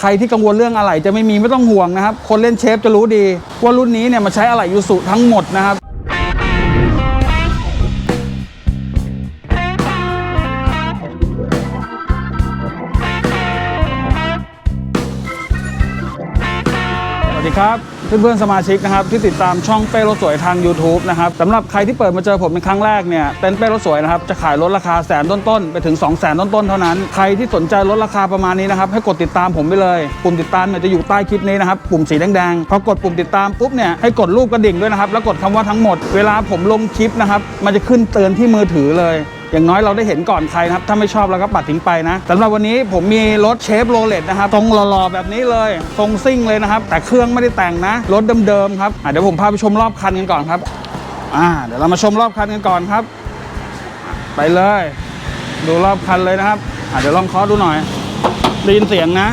ใครที่กังวลเรื่องอะไรจะไม่มีไม่ต้องห่วงนะครับ คนเล่นเชฟจะรู้ดีว่ารุ่นนี้เนี่ยมาใช้อะไหลยูสุทั้งหมดนะครับ ดีครับเพื่อนๆสมาชิกนะครับที่ติดตามช่องเป้รถสวยทาง YouTube นะครับสำหรับใครที่เปิดมาเจอผมเป็นครั้งแรกเนี่ยเต็นเป้รถสวยนะครับจะขายรถราคาแสนต้นๆไปถึง 2 0 0แสนต้นๆเท่านั้น ใครที่สนใจรถราคาประมาณนี้นะครับให้กดติดตามผมไปเลยปุ่มติดตามเนี่ยจะอยู่ใต้คลิปนี้นะครับปุ่มสีแดงๆพอกดปุ่มติดตามปุ๊บเนี่ยให้กดรูปกระดิ่งด้วยนะครับแล้วกดคำว่าทั้งหมด เวลาผมลงคลิปนะครับมันจะขึ้นเตือนที่มือถือเลย อย่างน้อยเราได้เห็นก่อนใครนะครับ ถ้าไม่ชอบเราก็ปัดทิ้งไปนะสำหรับวันนี้ผมมีรถเชฟโรเลตนะครับทรงหล่อๆแบบนี้เลยทรงซิ่งเลยนะครับ แต่เครื่องไม่ได้แต่งนะรถเดิมๆครับเดี๋ยวผมพาไปชมรอบคันกันก่อนครับอ่าเดี๋ยวเรามาชมรอบคันกันก่อนครับ ไปเลย ดูรอบคันเลยนะครับเดี๋ยวลองเคาะดูหน่อยได้ยินเสียงนะ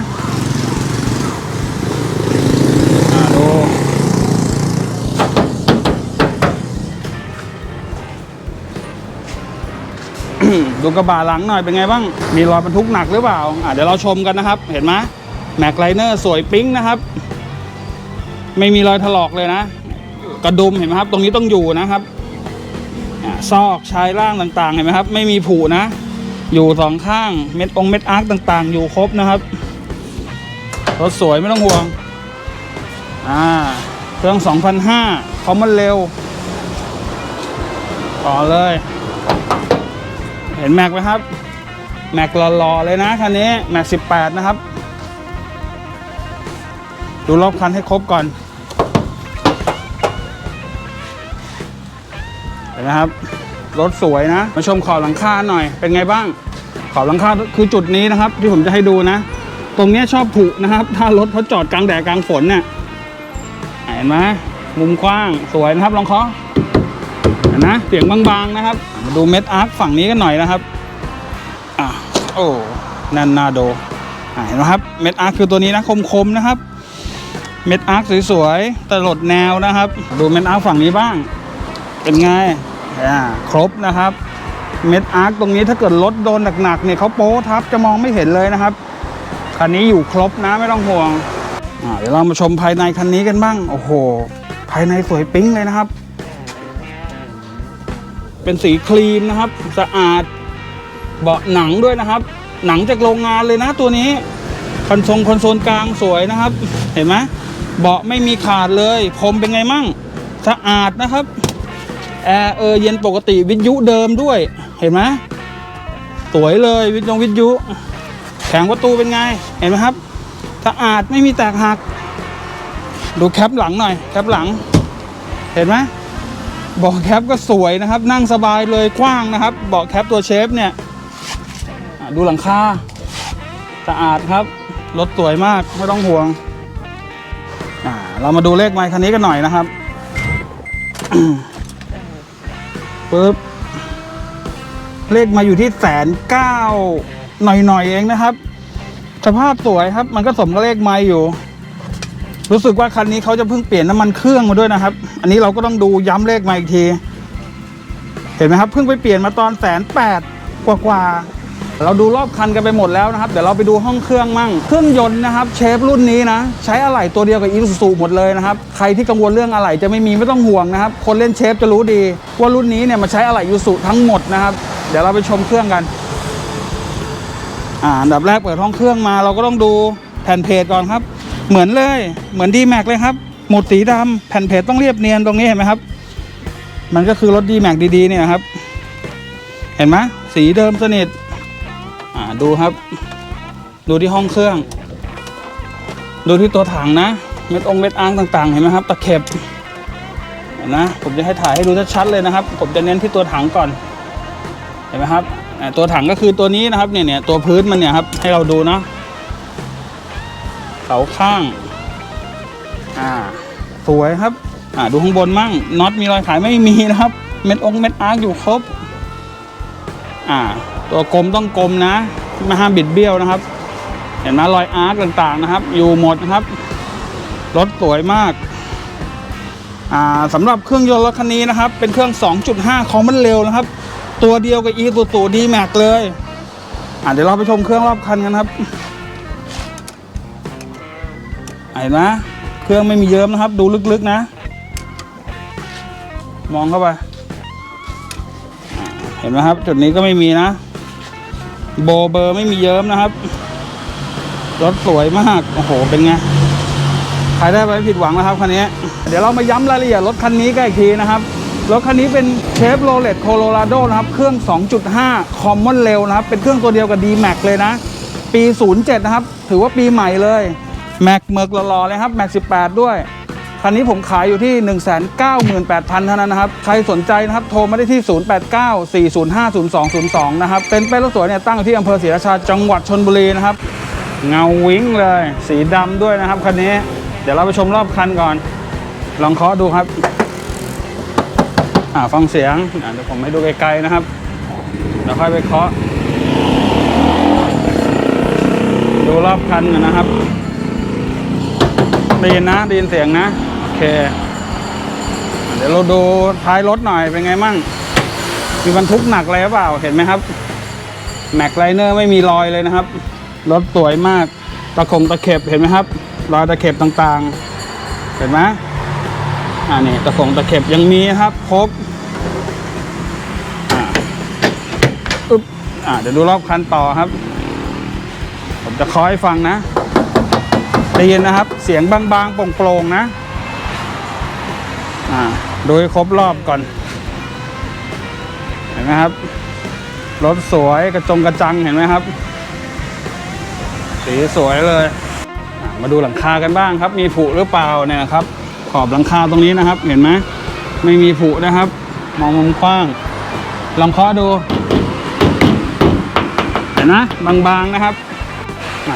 ดูกระบะหลังหน่อยเป็นไงบ้าง มีรอยบรรทุกหนักหรือเปล่าอะเดี๋ยวเราชมกันนะครับ เห็นไหมแม็กไลเนอร์สวยปิ๊งนะครับ ไม่มีรอยถลอกเลยนะ กระดุมเห็นไหมครับ ตรงนี้ต้องอยู่นะครับซอกชายล่างต่างๆเห็นไหมครับ ไม่มีผุนะ อยู่สองข้างเม็ดองเม็ดอาร์คต่าง ๆ อยู่ครบนะครับรถสวยไม่ต้องห่วงอ่าเครื่อง2,500คอมมันเร็วต่อเลย เห็นแม็กไหมครับ แม็กหล่อๆเลยนะคันนี้แม็ก18นะครับ ดูรอบคันให้ครบก่อน เห็นไหมครับ รถสวยนะ มาชมขอบหลังคาหน่อยเป็นไงบ้าง ขอบหลังคาคือจุดนี้นะครับ ที่ผมจะให้ดูนะ ตรงนี้ชอบผุนะครับ ถ้ารถเขาจอดกลางแดดกลางฝนเนี่ยเห็นไหมมุมกว้างสวยนะครับลองเคาะ ห็นนะเสียงบางๆนะครับ มาดูเม็ดอาร์คฝั่งนี้กันหน่อยนะครับอะโอ้นันนาโดเห็นไหมครับเม็ดอาร์คคือตัวนี้นะคมๆนะครับเม็ดอาร์คสวยๆตลดแนวนะครับ ดูเม็ดอาร์คฝั่งนี้บ้าง เป็นไงอ่าครบนะครับ เม็ดอาร์คตรงนี้ถ้าเกิดรถโดนหนักๆเนี่ยเขาโป๊ทับจะมองไม่เห็นเลยนะครับคันนี้อยู่ครบนะไม่ต้องห่วงเดี๋ยวเรามาชมภายในคันนี้กันบ้าง โอ้โห ภายในสวยปิ๊งเลยนะครับ เป็นสีครีมนะครับ สะอาดเบาะหนังด้วยนะครับ หนังจากโรงงานเลยนะตัวนี้คอนโซลคอนโซลกลางสวยนะครับ เห็นไหมเบาะไม่มีขาดเลยพรมเป็นไงมั่งสะอาดนะครับแอร์เออเย็นปกติวิทยุเดิมด้วยเห็นไหมสวยเลยวิทยงวิทยุแผงประตูเป็นไงเห็นไหมครับสะอาดไม่มีแตกหัก ดูแคปหลังหน่อย แคปหลัง เห็นไหม เบาะแคปก็สวยนะครับ นั่งสบายเลยกว้างนะครับ เบาะแคปตัวเชฟเนี่ยดูหลังคาสะอาดครับ รถสวยมากไม่ต้องห่วงอ่าเรามาดูเลขไมค์คันนี้กันหน่อยนะครับปึ๊บเลขมาอยู่ที่แสนเก้าหน่อยๆเองนะครับ สภาพสวยครับ มันก็สมกับเลขไมค์อยู่ รู้สึกว่าคันนี้เขาจะเพิ่งเปลี่ยนน้ำมันเครื่องมาด้วยนะครับ อันนี้เราก็ต้องดูย้ำเลขมาอีกที เห็นไหมครับเพิ่งไปเปลี่ยนมาตอนแสนแปดกว่าๆเราดูรอบคันกันไปหมดแล้วนะครับ เดี๋ยวเราไปดูห้องเครื่องมั่ง เครื่องยนต์นะครับ เชฟรุ่นนี้นะ ใช้อะไหล่ตัวเดียวกับอีซูซูหมดเลยนะครับ ใครที่กังวลเรื่องอะไหล่จะไม่มีไม่ต้องห่วงนะครับ คนเล่นเชฟจะรู้ดีว่ารุ่นนี้เนี่ยมาใช้อะไหล่ยูสุทั้งหมดนะครับ เดี๋ยวเราไปชมเครื่องกันอ่าอันดับแรกเปิดห้องเครื่องมาเราก็ต้องดูแผ่นเพจก่อนครับ เหมือนเลย เหมือนดีแม็กเลยครับ หมุดสีดำแผ่นเพจต้องเรียบเนียนตรงนี้เห็นไหมครับ มันก็คือรถดีแม็กดีๆเนี่ยครับ เห็นไหมสีเดิมสนิทอ่าดูครับ ดูที่ห้องเครื่อง ดูที่ตัวถังนะ เม็ดองเม็ดอ้างต่างๆ เห็นไหมครับ ตะเข็บนะผมจะให้ถ่ายให้ดูชัดๆเลยนะครับ ผมจะเน้นที่ตัวถังก่อน เห็นไหมครับตัวถังก็คือตัวนี้นะครับเนี่ยเนี่ยตัวพื้นมันเนี่ยครับให้เราดูเนาะ เสาข้าง อ่า สวยครับ อ่าดูข้างบนมั่งน็อตมีรอยขายไม่มีนะครับ เม็ดองค์เม็ดอาร์คอยู่ครบ อ่า ตัวกลมต้องกลมนะไม่ห้ามบิดเบี้ยวนะครับ เห็นไหมรอยอาร์คต่างๆนะครับ อยู่หมดนะครับรถสวยมากอ่าสำหรับเครื่องยนต์รถคันนี้นะครับ เป็นเครื่อง 2.5 ของมันเร็วนะครับ ตัวเดียวกับ e s u z u d max เลยอ่าเดี๋ยวเราไปชมเครื่องรอบคันกันครับ เห็นไหมเครื่องไม่มีเยิ้มนะครับ ดูลึกๆนะ มองเข้าไป เห็นไหมครับ จุดนี้ก็ไม่มีนะ โบเบอร์ไม่มีเยิ้มนะครับ รถสวยมาก โอ้โห เป็นไง ใครได้ไปผิดหวังนะครับคันนี้ เดี๋ยวเรามาย้ำรายละเอียดรถคันนี้กันอีกทีนะครับรถคันนี้เป็นเชฟโรเลตโคโลราโดนะครับ เครื่อง 2.5 คอมมอนเร็วนะครับ เป็นเครื่องตัวเดียวกับ d m a x เลยนะ ปี 07 นะครับ ถือว่าปีใหม่เลย แม็กเมิร์กหล่อๆเลยครับแม็ก18 ด้วย คันนี้ผมขายอยู่ที่ 198,000 เท่านั้นนะครับ ใครสนใจนะครับ โทรมาได้ที่ 0894050202 นะครับเป็นเป้รถสวยเนี่ยตั้งอยู่ที่อำเภอศรีราชาจังหวัดชนบุรีนะครับ เงาวิ้งเลย สีดำด้วยนะครับคันนี้ เดี๋ยวเราไปชมรอบคันก่อน ลองเคาะดูครับอ่าฟังเสียงเดี๋ยวผมให้ดูไกลๆนะครับเดี๋ยวค่อยไปเคาะดูรอบคันนะครับ ได้ยินนะได้ยินเสียงนะ โอเค เดี๋ยวเราดูท้ายรถหน่อยเป็นไงมั่ง มีบรรทุกหนักอะไรหรือเปล่าเห็นไหมครับแม็กไลเนอร์ไม่มีรอยเลยนะครับ รถสวยมาก ตะคงตะเข็บเห็นไหมครับ รอยตะเข็บต่างๆ เห็นไหมอ่านี่ตะคงตะเข็บยังมีครับ ครบอ่าอึ๊บอ่าเดี๋ยวดูรอบคันต่อครับ ผมจะคาะให้ฟังนะ ได้ยินนะครับ เสียงบางๆโปร่งๆนะ อ่าดูให้ครบรอบก่อน เห็นไหมครับ รถสวยกระจงกระจังเห็นไหมครับ สีสวยเลย มาดูหลังคากันบ้างครับ มีผุหรือเปล่าเนี่ยครับ ขอบหลังคาตรงนี้นะครับ เห็นไหมไม่มีผุนะครับ มองมุมกว้าง ลองเคาะดู เห็นนะบางๆนะครับ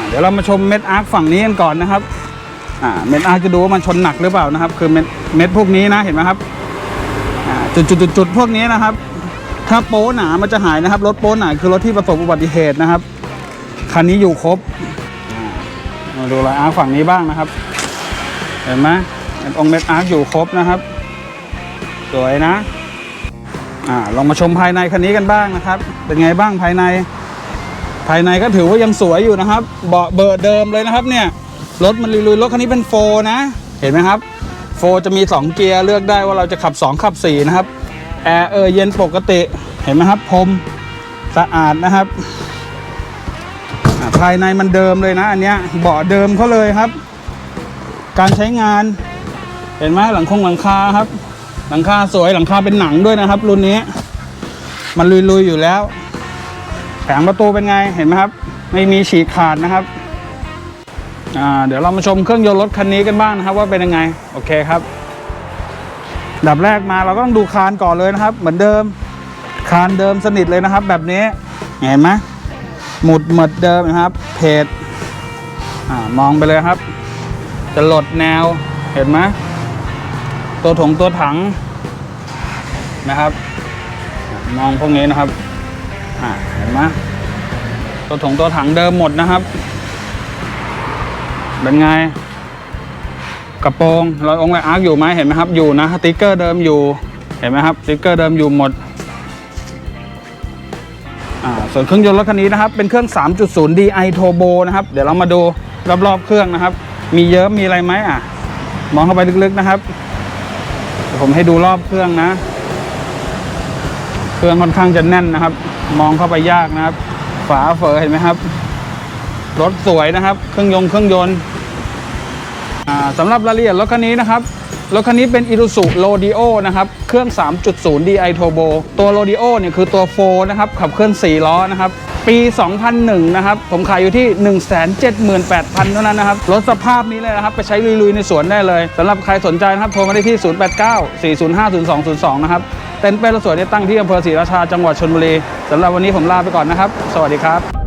เดี๋ยวเรามาชมเม็ดอาร์คฝั่งนี้กันก่อนนะครับอ่าเม็ดอาร์คจะดูว่ามันชนหนักหรือเปล่านะครับ คือเม็ดเม็ดพวกนี้นะเห็นไหมครับอ่าจุดจุดจุดจุดพวกนี้นะครับ ถ้าโป๊หนามันจะหายนะครับรถโป๊หนาคือรถที่ประสบอุบัติเหตุนะครับคันนี้อยู่ครบอ่ามาดูรอยอาร์คฝั่งนี้บ้างนะครับ เห็นไหมองเม็ดอาร์คอยู่ครบนะครับ สวยนะอ่าลองมาชมภายในคันนี้กันบ้างนะครับ เป็นไงบ้างภายใน ภายในก็ถือว่ายังสวยอยู่นะครับ เบาะเบอร์เดิมเลยนะครับเนี่ยรถมันลุยๆรถคันนี้เป็นโฟนะ เห็นไหมครับโฟจะมี 2 เกียร์เลือกได้ว่าเราจะขับ 2 ขับ 4 นะครับแอร์เออเย็นปกติเห็นไหมครับพรมสะอาดนะครับ ภายในมันเดิมเลยนะ อันเนี้ยเบาะเดิมเขาเลยครับ การใช้งาน เห็นไหมหลังคงหลังคาครับ หลังคาสวยหลังคาเป็นหนังด้วยนะครับ รุ่นนี้ มันลุยๆอยู่แล้ว แผงประตูเป็นไงเห็นไหมครับ ไม่มีฉีกขาดนะครับเดี๋ยวเรามาชมเครื่องยนต์รถคันนี้กันบ้างนะครับว่าเป็นยังไงโอเคครับ ดับแรกมาเราก็ต้องดูคานก่อนเลยนะครับ เหมือนเดิมคานเดิมสนิทเลยนะครับ แบบนี้เห็นไหมหมุดเหมือนเดิมนะครับเพจมองไปเลยครับ จะหลดแนวเห็นไหมตัวถงตัวถังนะครับ มองพวกนี้นะครับ อ่าเห็นไหมตัวถงตัวถังเดิมหมดนะครับ เป็นไง กระโปรงรอยองค์รอาร์คอยู่ไหมเห็นไหมครับ อยู่นะสติกเกอร์เดิมอยู่ เห็นไหมครับสติกเกอร์เดิมอยู่หมดส่วนเครื่องยนต์รถคันนี้นะครับ เป็นเครื่อง 3.0 DI Turbo นะครับ เดี๋ยวเรามาดูรอบๆเครื่องนะครับ มีเยิ้มมีอะไรไหมอะ มองเข้าไปลึกๆนะครับ ผมให้ดูรอบเครื่องนะ เครื่องค่อนข้างจะแน่นนะครับ มองเข้าไปยากนะครับ ฝาเฝอเห็นไหมครับ รถสวยนะครับ เครื่องยนต์เครื่องยนต์สำหรับรายละเอียดรถคันนี้นะครับ รถคันนี้เป็น Isuzu Rodeo นะครับ เครื่อง 3.0 DI Turbo ตัว Rodeo เนี่ยคือตัวโฟนะครับ ขับเคลื่อน 4 ล้อนะครับ ปี 2001 นะครับ ผมขายอยู่ที่ 178,000 เท่านั้นนะครับรถสภาพนี้เลยนะครับ ไปใช้ลุยๆ ในสวนได้เลยสำหรับใครสนใจนะครับ โทรมาได้ที่ 089-405-0202 นะครับ เต็นท์เป้รถสวยเนี่ยตั้งที่อำเภอศรีราชาจังหวัดชลบุรีสำหรับวันนี้ผมลาไปก่อนนะครับ สวัสดีครับ